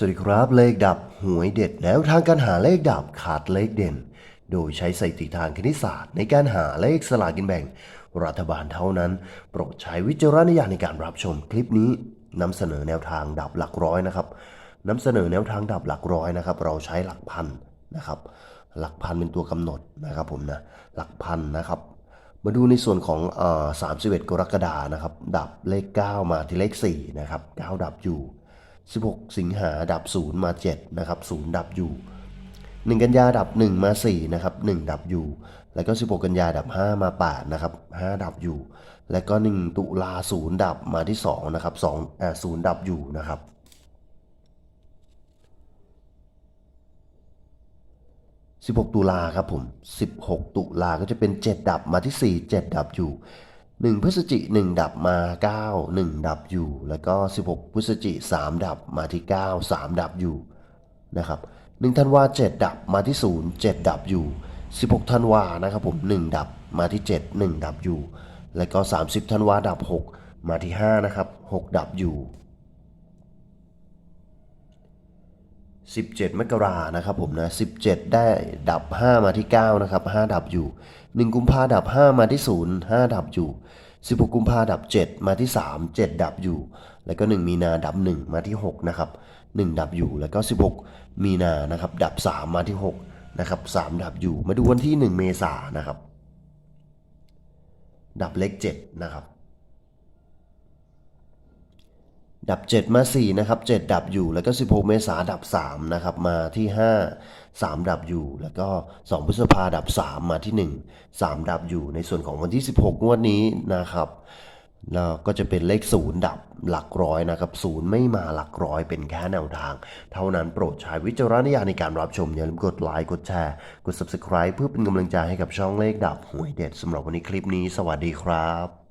สวัสดีครับเลขดับหวยเด็ดแล้วทางการหาเลขดับขาดเลขเด่น โดยใช้สถิติทางคณิตศาสตร์ในการหาเลขสลากินแบ่ง รัฐบาลเท่านั้น โปรดใช้วิจารณญาณในการรับชมคลิปนี้นำเสนอแนวทางดับหลักร้อยนะครับนำเสนอแนวทางดับหลักร้อยนะครับ เราใช้หลักพันนะครับ หลักพันเป็นตัวกำหนดนะครับผมนะหลักพันนะครับมาดูในส่วนของเอ่อ31กรกฎานะครับ ดับเลข 9 มาที่เลข4นะครับ9ดับอยู่ 16 สิงหาดับ 0 มา 7 นะครับ 0 ดับอยู่ 1 กันยาดับ 1 มา 4 นะครับ 1 ดับอยู่ แล้วก็ 16 กันยาดับ 5 มา 8 นะครับ 5 ดับอยู่ แล้วก็ 1 ตุลา 0 ดับมาที่ 2 นะครับ2อ่า0ดับอยู่นะครับ16 ตุลาครับผม 16 ตุลาก็จะเป็น 7 ดับมาที่ 4 7 ดับอยู่ 1พฤศจิ1ดับมา 9 1 ดับอยู่ แล้วก็ 16 พฤศจิ 3 ดับมาที่ 9 3 ดับอยู่นะครับ1ธันวา7ดับมาที่ 0 7 ดับอยู่ 16ธันวานะครับผม 1 ดับมาที่ 7 1 ดับอยู่ แล้วก็ 30ธันวาดับ 6 มาที่ 5 นะครับ 6 ดับอยู่ 17 มกรานะครับผมนะ 17 ได้ดับ 5 มาที่ 9 นะครับ 5 ดับอยู่ 1 กุมภาดับ 5 มาที่ 0 5 ดับอยู่ 16 กุมภาดับ 7 มาที่ 3 7 ดับอยู่ แล้วก็ 1 มีนาดับ 1 มาที่ 6 นะครับ 1 ดับอยู่ แล้วก็ 16 มีนานะครับ ดับ 3 มาที่ 6 นะครับ 3 ดับอยู่ มาดูวันที่ 1 เมษานนะครับ ดับเลข7นะครับ ดับ 7 มา 4 นะครับ 7 ดับอยู่แล้วก็ 16 เมษาดับ 3 นะครับ มาที่ 5 3 ดับอยู่ แล้วก็ 2 พฤษภาดับ 3 มาที่ 1 3 ดับอยู่ในส่วนของวันที่ 16 งวดนี้นะครับแล้วก็จะเป็นเลข0ดับหลักร้อยนะครับ0ไม่มาหลักร้อยเป็นแค่แนวทาง เท่านั้นโปรดใช้วิจารณญาณในการรับชม อย่าลืมกดไลค์กดแชร์ กด Subscribe เพื่อเป็นกำลังใจให้กับช่องเลขดับหวยเด็ดสำหรับวันนี้คลิปนี้ สวัสดีครับ